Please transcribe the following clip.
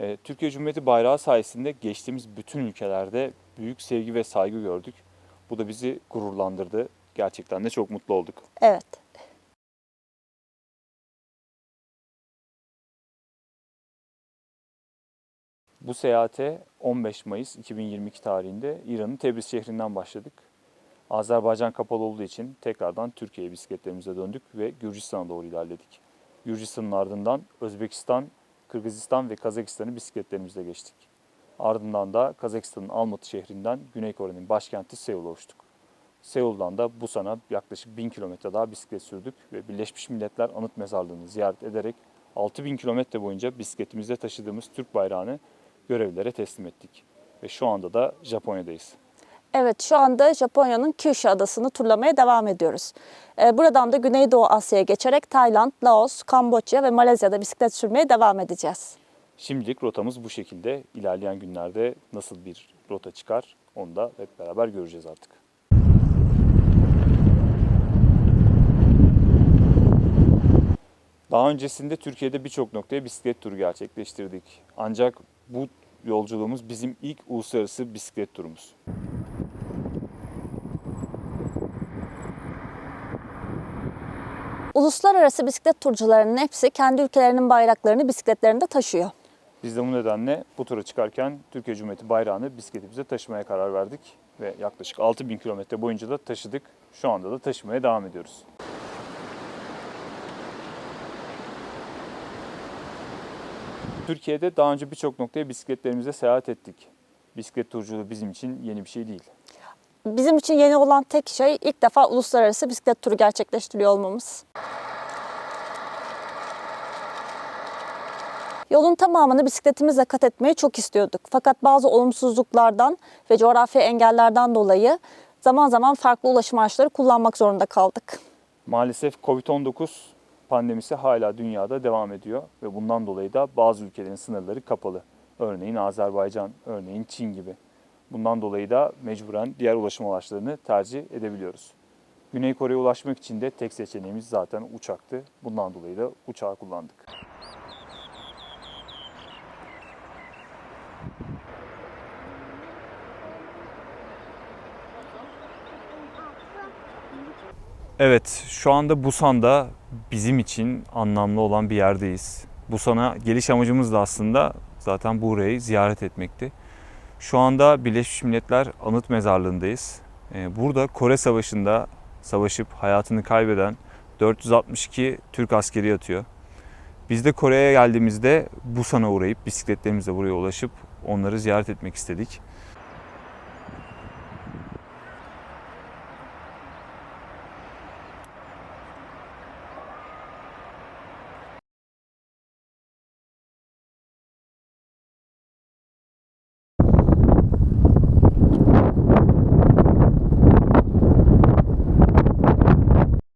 Ee, Türkiye Cumhuriyeti bayrağı sayesinde geçtiğimiz bütün ülkelerde büyük sevgi ve saygı gördük. Bu da bizi gururlandırdı. Gerçekten de çok mutlu olduk. Evet. Bu seyahate 15 Mayıs 2022 tarihinde İran'ın Tebriz şehrinden başladık. Azerbaycan kapalı olduğu için tekrardan Türkiye'ye bisikletlerimize döndük ve Gürcistan'a doğru ilerledik. Gürcistan'ın ardından Özbekistan, Kırgızistan ve Kazakistan'ı bisikletlerimizle geçtik. Ardından da Kazakistan'ın Almatı şehrinden Güney Kore'nin başkenti Seul'a uçtuk. Seul'dan da Busan'a yaklaşık 1000 kilometre daha bisiklet sürdük ve Birleşmiş Milletler Anıt Mezarlığı'nı ziyaret ederek 6000 kilometre boyunca bisikletimizde taşıdığımız Türk bayrağını görevlilere teslim ettik. Ve şu anda da Japonya'dayız. Evet şu anda Japonya'nın Kyushu adasını turlamaya devam ediyoruz. Ee, Buradan da Güneydoğu Asya'ya geçerek Tayland, Laos, Kamboçya ve Malezya'da bisiklet sürmeye devam edeceğiz. Şimdilik rotamız bu şekilde. İlerleyen günlerde nasıl bir rota çıkar onu da hep beraber göreceğiz artık. Daha öncesinde Türkiye'de birçok noktaya bisiklet turu gerçekleştirdik. Ancak bu yolculuğumuz bizim ilk uluslararası bisiklet turumuz. Uluslararası bisiklet turcularının hepsi kendi ülkelerinin bayraklarını bisikletlerinde taşıyor. Biz de bu nedenle bu tura çıkarken Türkiye Cumhuriyeti bayrağını bisikletimize taşımaya karar verdik. Ve yaklaşık 6000 kilometre boyunca da taşıdık. Şu anda da taşımaya devam ediyoruz. Türkiye'de daha önce birçok noktaya bisikletlerimizle seyahat ettik. Bisiklet turculuğu bizim için yeni bir şey değil. Bizim için yeni olan tek şey ilk defa uluslararası bisiklet turu gerçekleştiriyor olmamız. Yolun tamamını bisikletimizle kat etmeyi çok istiyorduk. Fakat bazı olumsuzluklardan ve coğrafi engellerden dolayı zaman zaman farklı ulaşım araçları kullanmak zorunda kaldık. Maalesef Covid-19 pandemisi hala dünyada devam ediyor ve bundan dolayı da bazı ülkelerin sınırları kapalı. Örneğin Azerbaycan, örneğin Çin gibi. Bundan dolayı da mecburen diğer ulaşım araçlarını tercih edebiliyoruz. Güney Kore'ye ulaşmak için de tek seçeneğimiz zaten uçaktı. Bundan dolayı da uçağı kullandık. Evet, şu anda Busan'da bizim için anlamlı olan bir yerdeyiz. Busan'a geliş amacımız da aslında zaten burayı ziyaret etmekti. Şu anda Birleşmiş Milletler Anıt Mezarlığı'ndayız. Ee, Burada Kore Savaşı'nda savaşıp hayatını kaybeden 462 Türk askeri yatıyor. Biz de Kore'ye geldiğimizde Busan'a uğrayıp bisikletlerimizle buraya ulaşıp onları ziyaret etmek istedik.